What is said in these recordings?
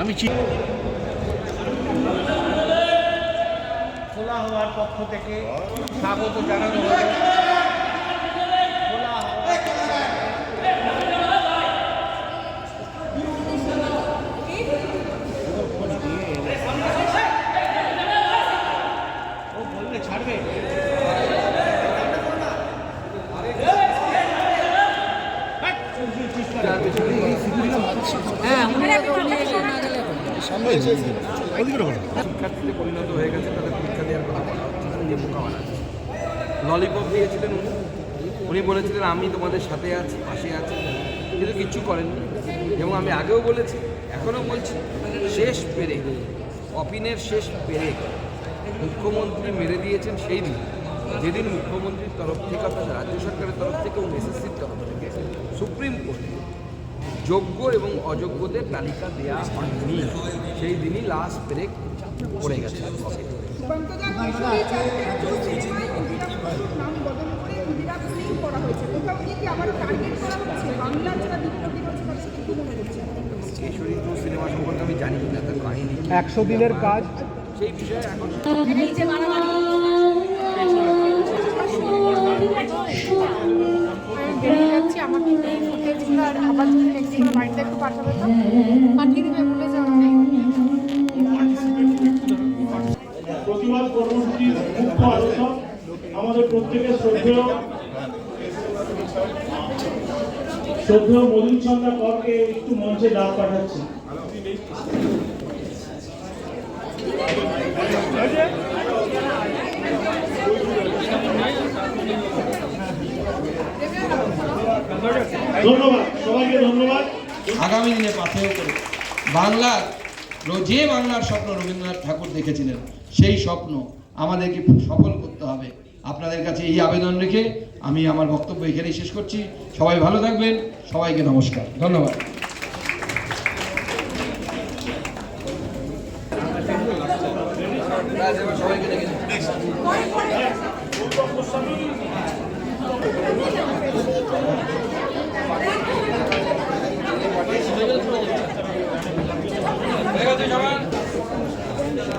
আমি খোলা হওয়ার পক্ষ থেকে স্বাগত জানানো হলো খোলা হওয়ার ও বললে ছাড়বে পরিণত হয়ে গেছে তাদের পরীক্ষা দেওয়ার কথা বলা ললিপপ দিয়েছিলেন উনি। উনি বলেছিলেন, আমি তোমাদের সাথে আছি, পাশে আছি। কিন্তু কিচ্ছু করেননি। এবং আমি আগেও বলেছি, এখনও বলছি, শেষ পেরেক, অপিনের শেষ পেরে মুখ্যমন্ত্রী মেরে দিয়েছেন সেই দিন। যেদিন মুখ্যমন্ত্রীর তরফ থেকে, অর্থাৎ রাজ্য সরকারের তরফ থেকে এবং এসএসসির তরফ থেকে সুপ্রিম কোর্টে যোগ্য এবং অযোগ্যদের তালিকা দেওয়া হয়নি। সেই দিনই লাস্ট ব্রেক পড়ে গেছে। কেশরী সিনেমা সম্পর্কে আমি জানি না তার কাহিনী একশো দিনের কাজ। সেই বিষয়ে এখন আমাকে আর আবার যদি নেক্সট বাড়িতে একটু পাঠাবে তো? পাঠিয়ে দেবে, বলে যাও প্রতিবাদ কর্মসূচির মুখ্য আলোচক আমাদের প্রত্যেকের শ্রদ্ধেয় শ্রদ্ধেয় মধুর চন্দ্রা করকে একটু মঞ্চে ডাক পাঠাচ্ছি ধন্যবাদ সবাইকে ধন্যবাদ আগামী দিনে পাথেয় করে। বাংলার যে বাংলার স্বপ্ন রবীন্দ্রনাথ ঠাকুর দেখেছিলেন, সেই স্বপ্ন আমাদেরকে সফল করতে হবে। আপনাদের কাছে এই আবেদন রেখে আমি আমার বক্তব্য এখানেই শেষ করছি। সবাই ভালো থাকবেন। সবাইকে নমস্কার। ধন্যবাদ। সবাইকে ডেকে নিন। হয়ে গেছে সবার? মৃণাল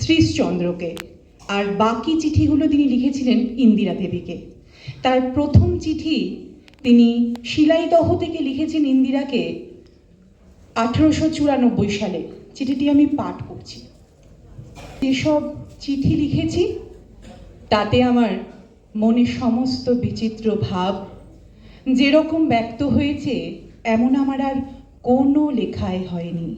শ্রীশচন্দ্রকে। আর বাকি চিঠিগুলো তিনি লিখেছিলেন ইন্দিরা দেবীকে। তার প্রথম চিঠি তিনি শিলাইদহ থেকে লিখেছেন ইন্দিরাকে আঠেরোশো চুরানব্বই সালে। চিঠিটি আমি পাঠ করছি। যেসব চিঠি লিখেছি। তাতে আমার মনে সমস্ত বিচিত্র ভাব যেরকম ব্যক্ত হয়েছে, এমন আমার আর কোনো লেখায় হয়নি।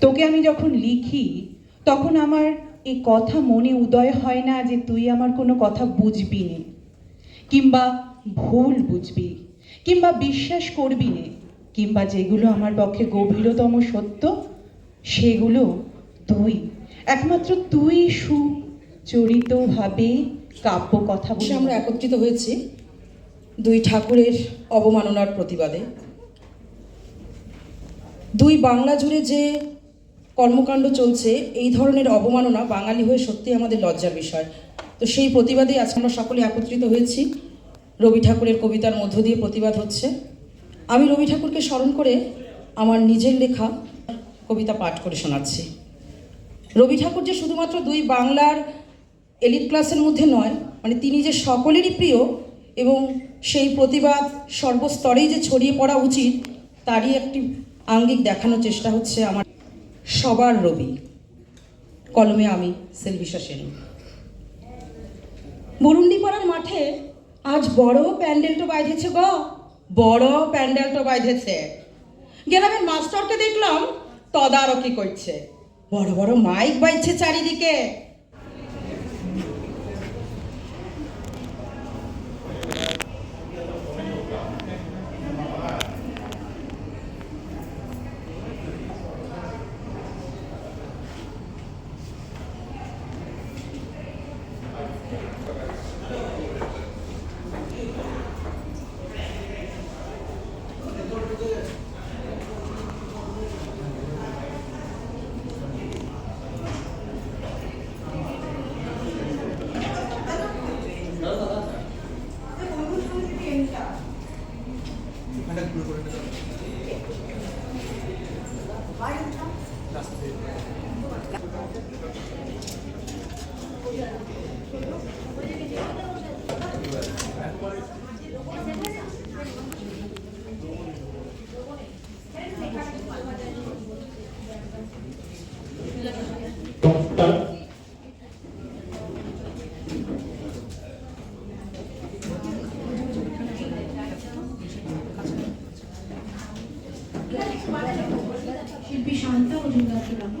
তোকে আমি যখন লিখি, তখন আমার এই কথা মনে উদয় হয় না যে তুই আমার কোনো কথা বুঝবি নে, কিংবা ভুল বুঝবি, কিংবা বিশ্বাস করবি নে, কিংবা যেগুলো আমার পক্ষে গভীরতম সত্য, সেগুলো তুই, একমাত্র তুই সুচরিতভাবে কাব্য কথা বলে আমরা একত্রিত হয়েছি দুই ঠাকুরের অবমাননার প্রতিবাদে। দুই বাংলা জুড়ে যে কর্মকাণ্ড চলছে এই ধরনের অবমাননা বাঙালি হয়ে সত্যি আমাদের লজ্জার বিষয়। তো সেই প্রতিবাদে আজকে আমরা সকলে একত্রিত হয়েছি। রবি ঠাকুরের কবিতার মধ্য দিয়ে প্রতিবাদ হচ্ছে। আমি রবি ঠাকুরকে স্মরণ করে আমার নিজের লেখা কবিতা পাঠ করে শোনাচ্ছি। রবি ঠাকুর যে শুধুমাত্র দুই বাংলার এলিট ক্লাসের মধ্যে নয় মানে তিনি যে সকলেরই প্রিয় এবং সেই প্রতিবাদ সর্বস্তরেই যে ছড়িয়ে পড়া উচিত, তারই একটি আঙ্গিক দেখানোর চেষ্টা হচ্ছে আমার সবার রবি। কলমে আমি সেলভিসা সেন বরুন্ডিপাড়ার মাঠে আজ বড় প্যান্ডেলটা বাইধেছে গো, বড় প্যান্ডেলটা বাইধেছে গ্রামের মাস্টারকে দেখলাম তদারকি করছে। বড় বড় মাইক বাইছে চারিদিকে। That's the শিল্পী শান্তা মজুমদারকে ডাকো